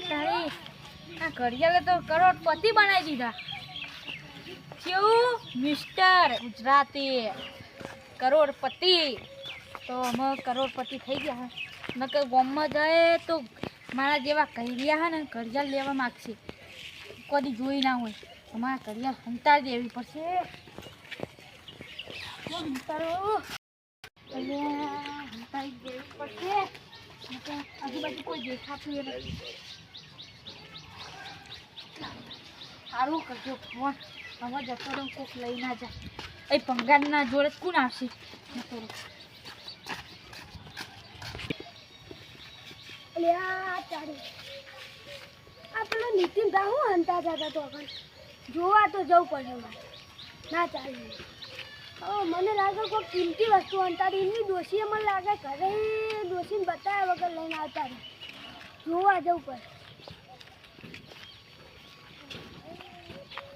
તારી ઘડિયાળે તો કરોડપતિ બનાવી દીધા. કેવું મિસ્ટર ગુજરાતી. કરોડપતિ. તો અમે કરોડપતિ થઈ ગયા નકર ગામમાં જાય તો મારા જેવા કહીરહ્યા હે ને, ઘડિયાળ લેવા માગશે. કદી જોઈ ના હોય. અમારા ઘડિયાળ હંતાડી દેવી પડશે. હંતાડી દેવી પડશે. આજુબાજુ કોઈ દેખાતું નથી. સારું કરજો ફોન હવે જતો રહું કોક લઈ ના જાય. એ પંગારના જોડે કોણ આવશે? જતો રહું અલ્યા તારી આ પેલો નીતિન ભા હું હંતા જતા તો પણ જોવા તો જવું પડે મારે. ના ચાલે. હવે મને લાગે કોઈ કિંમતી વસ્તુ હંતાડી. એની ડોશીએ મને લાગે ઘરે ડોશીને બતાવ્યા વગર લઈને આવતા જોવા જવું પડે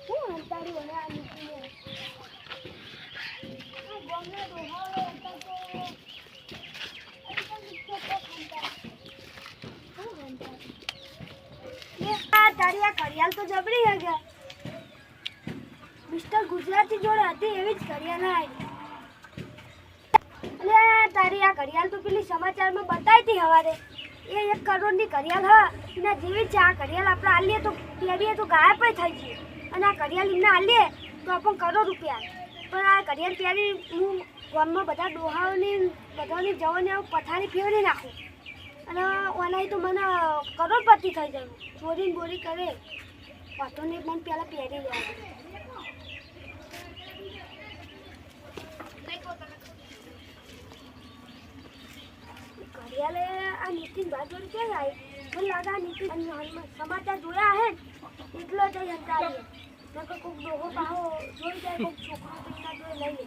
હું હંતાડી હવે આ નીતિને આ ગામના ડોહાઓ હંતાડતો. તારી આ ઘડિયાળ તો જબરી હે કે? મિસ્ટર ગુજરાતી જોડે હતી એવી જ ઘડિયાળ આવી. અલે, તારી આ ઘડિયાળ તો પેલી સમાચારમાં બતાવી હતી હવારે. એ એક કરોડની ઘડિયાળ હા. એના જેવી છે. આ ઘડિયાળ આપણે આલીએ તો પહેરીએ તો ગાયબ થઈ જઈએ. અને આ ઘડિયાળ એમને લે તો પણ કરોડ રૂપિયા. પણ આ ઘડિયાળ પહેરી હું ગામમાં બધા ડોહાઓની, બધાની જવાની પથારી ફેરવી નાખું. અને ઓનલાઈન તો મને કરોડપતિ થઈ જાય ચોરી બોરી કરે. વાતો ને મને પહેલાં પહેરી જાય ઘડિયાળે આ નીતિન ભાજોડી ક્યાં આવી મને લાગે નીતિન સમાચાર જોયા હે એટલો જ અંતારી નકર કોઈક ડોહો પાહો જોઈ જાય કોઈક છોકરો પૈસા જોઈ લઈ લે.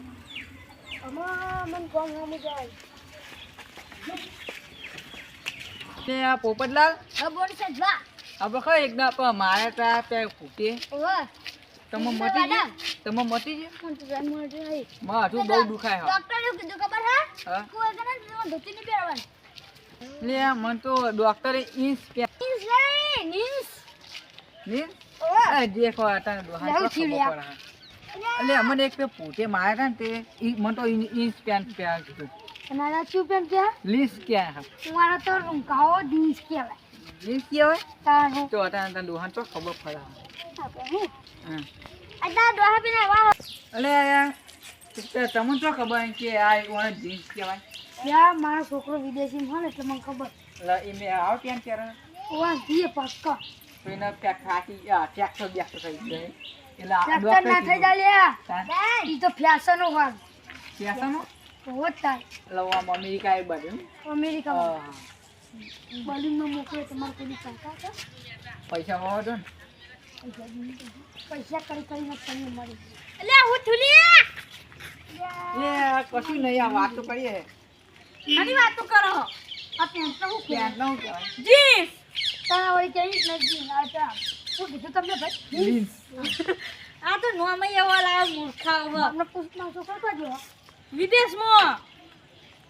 આમાં મને કોણ સામું જાય? તે આ પોપટલાલ? બોલ છે જા. આપણે ખબર એકદમ પણ મારે ત્યાં ત્યાં ખૂટે તમે મટી ગયા તમે મટી ગયા તો માં હજુ બહુ દુખાય ડોક્ટરે કીધું ખબર હે? હા. કોઈ કને ધોતી નહીં પહેરવાની? લે મને તો ડોક્ટરે ઇન્સ કે નીસ રે ઓવા દેખો આ તને તો ખબર લે. પડે. હા. એટલે અમને એક પે પોતે માર્યા ને તે મને તો ઇન્સ પેન પેન્ટ કીધું નાના શું પેન કે લીસ ક્યાં હા. મારા તો રૂંકાઓ જીન્સ કહેવાય. લીસ કહેવાય? તારું. તો અત્યારે તને ડોહા તો ખબર પડે. હા. હા. અદા દોહા બિના વાહ એટલે તમને શું ખબર કે આ ઓને જીન્સ કહેવાય. યા મારો છોકરો વિદેશી હોય ને એટલે મને ખબર. એટલે એ મેં આવો પેન્ટ પહેરે ઓવા દીએ પક્કા. તો એને પેક આ ટ્રેક્ટર બેક્ટર થઈ જાય એટલે આ ટ્રેક્ટર ના થઈ જાય લ્યા. તાર ઈ તો ફેશન હોય પેસાનો હોત થાય એટલે આમ અમેરિકા એ બધું અમેરિકામાં. હા. બલૂનમાં મોકલે તમારે કોઈ શંકા છે? પૈસા હોવા દો ને? પૈસા કરી કરીને તમને મળે એટલે હું થુલી? એ કશું નહીં આ વાત તો કરીએ. આની વાતો કરો. આ પેન્ટ તો હું પેન્ટનું જીન્સ. તારા વળી કઈ નથી આ તો શું કીધું તમને ભાઈ? જીન્સ આ તો નોમાં એવા લાવે મૂર્ખા હવે આપણે પુષ્પમાં શું તો જો વિદેશમાં.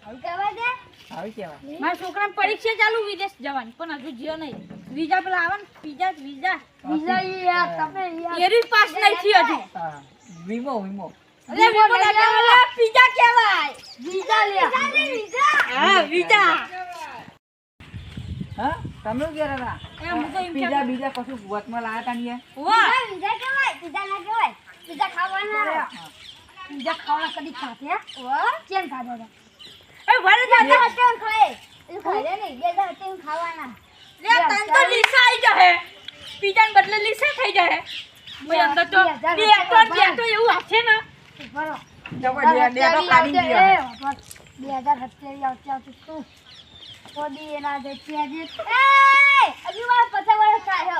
હવે કહેવાય દે આવી કહેવાય. મારા છોકરાને પરીક્ષા ચાલુ વિદેશ જવાની પણ હજુ જ્યો નહીં. વિઝા પેલા આવે ને વિઝા વિઝા બીજા એ યાર તમે યાર એરી પાસ નહીં થયો હજુ. હા. વીમો વીમો અરે વિમો ના પીઝા કહેવાય. બીજા લ્યા હા વિઝા હા? તમે હતા તો બીજા કશું વચમાં લાયા તા નહીં ના કહેવાય બીજા ખાવાના. બીજા ખાવાના કદી ખાતે ઓ ખાધો હતા એ વરે જાતે કેમ ખાય. એ ખાય નહીં બે દાડા કેમ ખાવાના. લે તન તો લીસા આવી જશે પીઝાને બદલે લીસા થઈ જશે ભાઈ અંદર તો બે તો તો એવું હશે ને. બરો તો બે હજાર સત્યાવી આવતી આવતી શું? કોદી એના જે ત્યાં જે હજુ વાર પચાસ વર્ષ થાય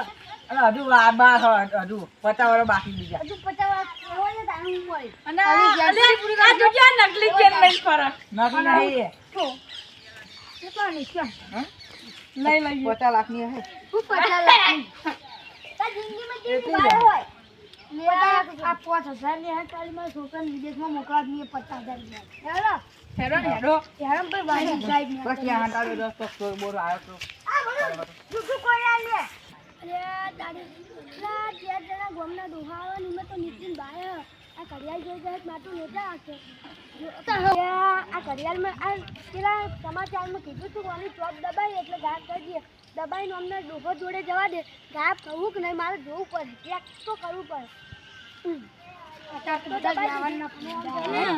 અરે હજુ આ બાર હજુ પચાસ વાળો બાકી બીજા હજુ પચાસ વર્ષ હોય ને તારું હોય. અને અલે આ જો જ્યાં નકલી લઈ ફરે નથી નહીં એ. કેમ હા? લઈ લઈએ. પચાસ લાખની હે. હું પચાસ લાખ જિંદગી માં કેવી વાર હોય? આ પાંચ હજારની હે મારા છોકરાને વિદેશમાં મોકલા દઈએ પચાસ હજાર રૂપિયા. ભાઈ વાળી બસ ત્યાં હંતાડ્યો રસ્તો ચોર બોર આવ્યો તો. કોઈ આ અરે દાદી એટલા ચાર જણા ગોમના દોહાવા ને તો નીતિન બાય આ ઘડિયાળ જોઈ જાય માટું લેતા હશે. આ ઘડિયાળમાં આ પેલા સમાચારમાં કીધું તું કોની ચોપ દબાઈ એટલે ગાયબ કરી દે. દબાઈને અમને ડોહો જોડે જવા દે. ગાયબ થવું કે નહીં મારે જોવું પડે. ક્યાંક તો કરવું પડે.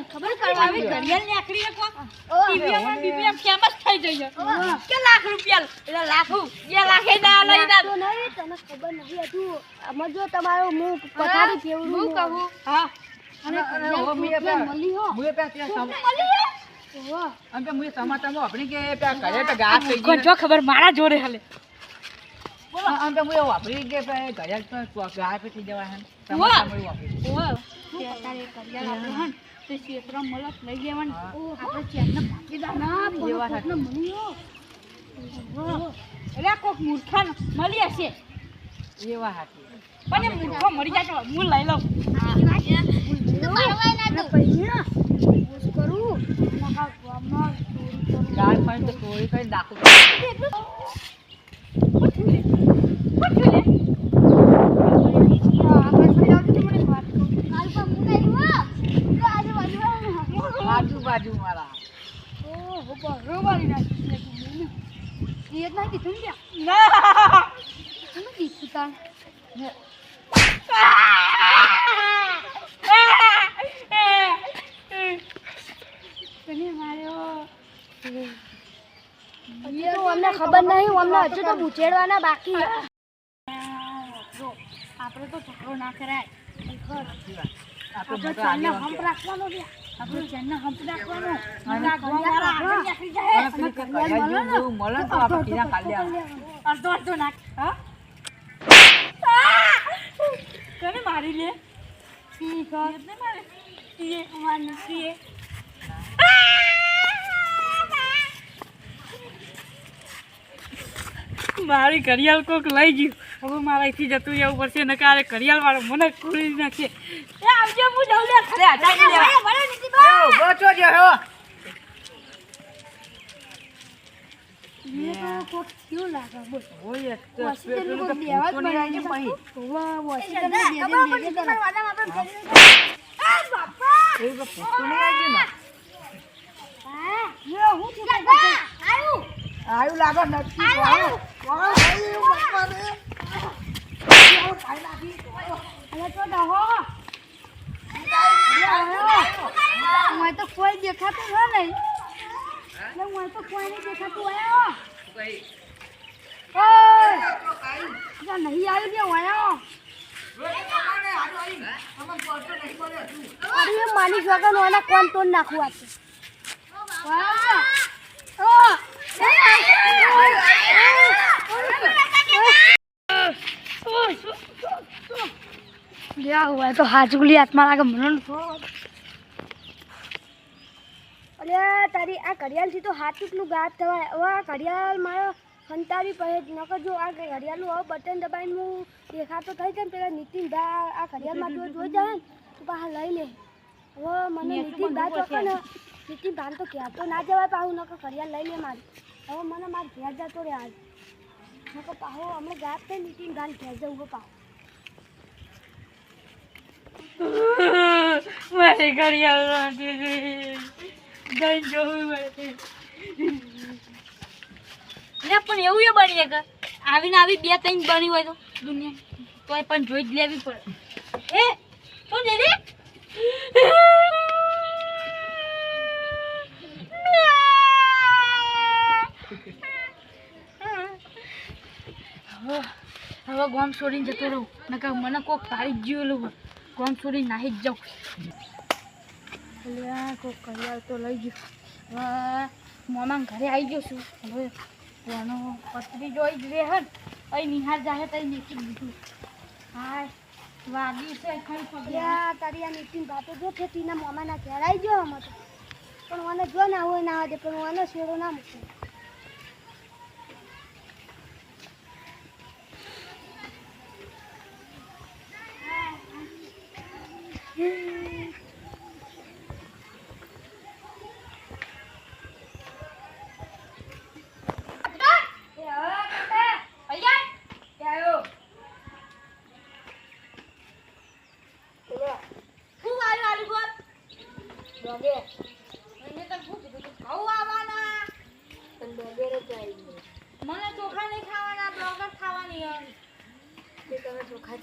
ખબર કરવા આવી ઘડિયાળ ને એક ટીવીમાં બીબીએમ ફેમસ થઈ જઈએ કે લાખ રૂપિયા એટલે લાખો બે લાખે ના લઈ ના તને ખબર નથી હતું આમાં જો તમારો મું પથારી ફેવડું હું કહું હા અને મળી હો મુએ પેલા ત્યાં સમ- ઓહ. અને મુએ સમાચારમાં વાપરી કે પેલા ઘરે તો ગાય થઈ ગઈ જો ખબર મારા જોડે હાલે. અને પેલા મુએ વાપરી કે ઘરે તો ગાય પે થઈ જવાય હે. તે તે હા. મળી કોક મૂર્ખા મળી હશે એવા સાચી. પણ મૂર્ખો મરી જાય તો હું લઈ લઉં. ચોરી કરી. તો દાખલ કરી. કાલ પણ હું નહીં હો. તો આજુબાજુ વાળા. આજુબાજુ મારા ઓહો, બરોબર નાખી છે તું. એ જ ના કીધું ને ત્યાં. ના શું કીધું તાણ? તને માર્યો હજી તો અમને ખબર નહીં અમને હજુ તો ઉછેડવાના બાકી આપણે તો ઝઘડો ના કરાય આપણે. રાખવાનો છે આપણે હંપ રાખવાનો. મળે તો અડધો અડધો નાખ. હા? મારી લે? ઘર. ને મારી ઘડિયાળ કોક લઈ ગયું. હવે મારાથી જતું જવું પડશે ને કાલે ઘડિયાળ વાળો મને નાખશે એ આવજો હું જઉં લે. લેવા જ કરે. એવું તો પૂછતો નહીં આવી ગયું ને. હા, યો, હું છું કાકા? આવ્યું લાગો નથી અરે તો કોઈ દેખાતું હોય નહીં એટલે હું તો કોઈ નહીં દેખાતું હોય ઓય! જા નહીં આવ્યું કે વાયા અરે એ માની વગર ઓના કોણ તોડ નાખવું આપે વાહ! ઓ! લ્યા હોય તો હાજુગલી હાથમાં લાગે મને અરે તારી આ ઘડિયાળથી તો હાથુકનું ગાત થવાય. હવે આ ઘડિયાળ મારો સંતાવી પડે નકર જો આ ઘડિયાળનું હવે બટન દબાઈને હું દેખાતો થઈ જાય પેલા નીતિન ભા આ ઘડિયાળમાં જો જોઈ જાય તો પાછા લઈ લે. હવે મને નીતિન તો ચોખ્ખો ને નીતિન ભાન તો કહેતો ના જવાય પાછું નકર ઘડિયાળ લઈ લે મારી. હવે મને મારે ઘેર જતો રહે આજ. નકર પાછો હમણાં ગાયબ થઈ નીતિન ભાન ઘેર જવું પાછું મારી ઘડિયાળ જઈ જવું પડે ને પણ એવું એ બની કે આવીને આવી બે ત્રણ બની હોય તો દુનિયા તોય પણ જોઈ જ લેવી પડે એ શું છે રે હવે ગોમ છોડીને જતો રહું. નકર મને કોક પાડી જ ગયેલું ગોમ છોડીને નાહી જ જાઉં. એટલે કોક ઘડિયાળ તો લઈ ગયો. હવે મામા ઘરે આવી ગયો છું. હવે એનો પથરી જોઈ જ રહે હન. અહીં નિહાર જાહે તઈ નીકળી દીધું હા વાગી છે ખરી પગ્યા તારી આ નીતિન ભાતો જો છે, તીના મામાના ઘેર આવી ગયો અમે તો. પણ મને જો ના હોય ના હોય પણ મને શેરો ના મૂકે તમે ચોખા જ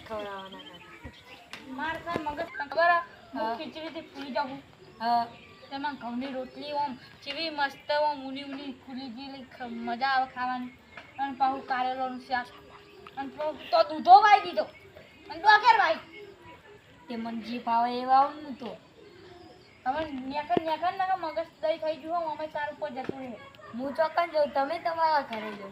જાઉં તેમાં ઘઉંની રોટલી ઓમ જેવી મસ્ત ઓમ ઊની ઊની ફૂલી ગયેલી મજા આવે ખાવાની અને પાછું કારેલોનું શાક અને તો દૂધો વાઈ દીધો અને ડોકેર વાઈ તે મને જે ભાવે એવા આવું ને તો હવે નેકર નેકર ને મગજ દહીં ખાઈ હોય, અમે ચાર ઉપર જતું રહે હું ચોક્કસ જાઉં તમે તમારા ઘરે જાઓ.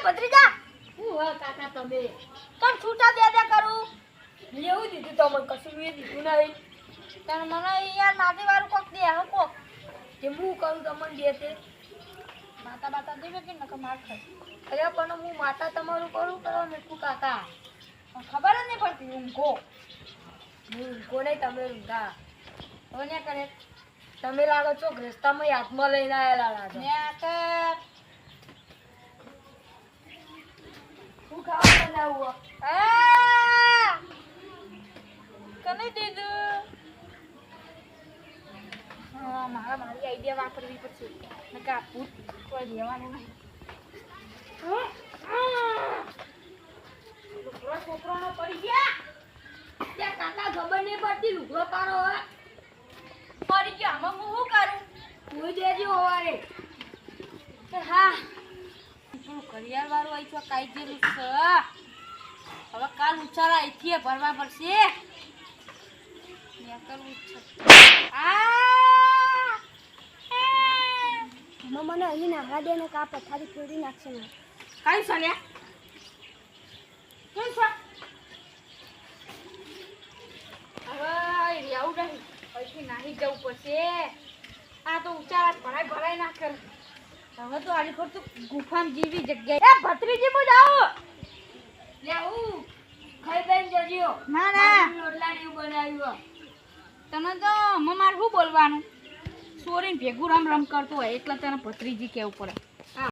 યાર ભત્રીજા? હું હા કાકા તમે? પણ છૂટા દે દે કરું? એવું દીધું તો મને કશું મેં દીધું નહીં. તાર મને યાર માટી વાળું કોક દે હવે કોક. કે હું કરું તમને દે તે? માતા બાતા દેવે કે નકર માર ખાય? અરે પણ હું માતા તમારું કરું કરો મીઠું કાકા? ખબર જ નહીં પડતી ઊંઘો. હું કોને તમે ઊંઘા. હવે ને કરે? તમે લાગો છો રસ્તામાં હાથમાં લઈને આવેલા લાગો ને કર શું ખાવા બનાવવું આ! કને દીધું હા, મારા મારી આઈડિયા વાપરવી પડશે. નકર આ ભૂત કોઈ લેવાનું નહીં. છોકરાનો પડી ગયા. ત્યાં કાકા ખબર નહીં પડતી, લુગડો પાડો હોય પડી ગયા. આમાં હું શું કરું? હું દેજો હવારે. હા. પેલું ઘડિયાળ વાળું અહીં છો કાઈ ગયેલું છે? હવે કાલ ઉછાળા અહીંથી ભરવા પડશે. મને અહીં નાહવા દે ને કા પથારી ફોડી નાખશે ને કઈ કેમ છે? હવે નહીં. અહીંથી નાહી જવું પડશે. આ તો ઉચારા ભરાય ભરાય ના કરે. હવે તો આની પર તો ગુફામ જેવી જગ્યાએ. એ ભત્રીજી બુ જાઓ લે હું ખાઈ બેન જજો ના ના. તને તો મમાર શું બોલવાનું? સોરીને ભેગું રમ રમ કરતો હોય એટલે તને ભત્રીજી કેવું પડે.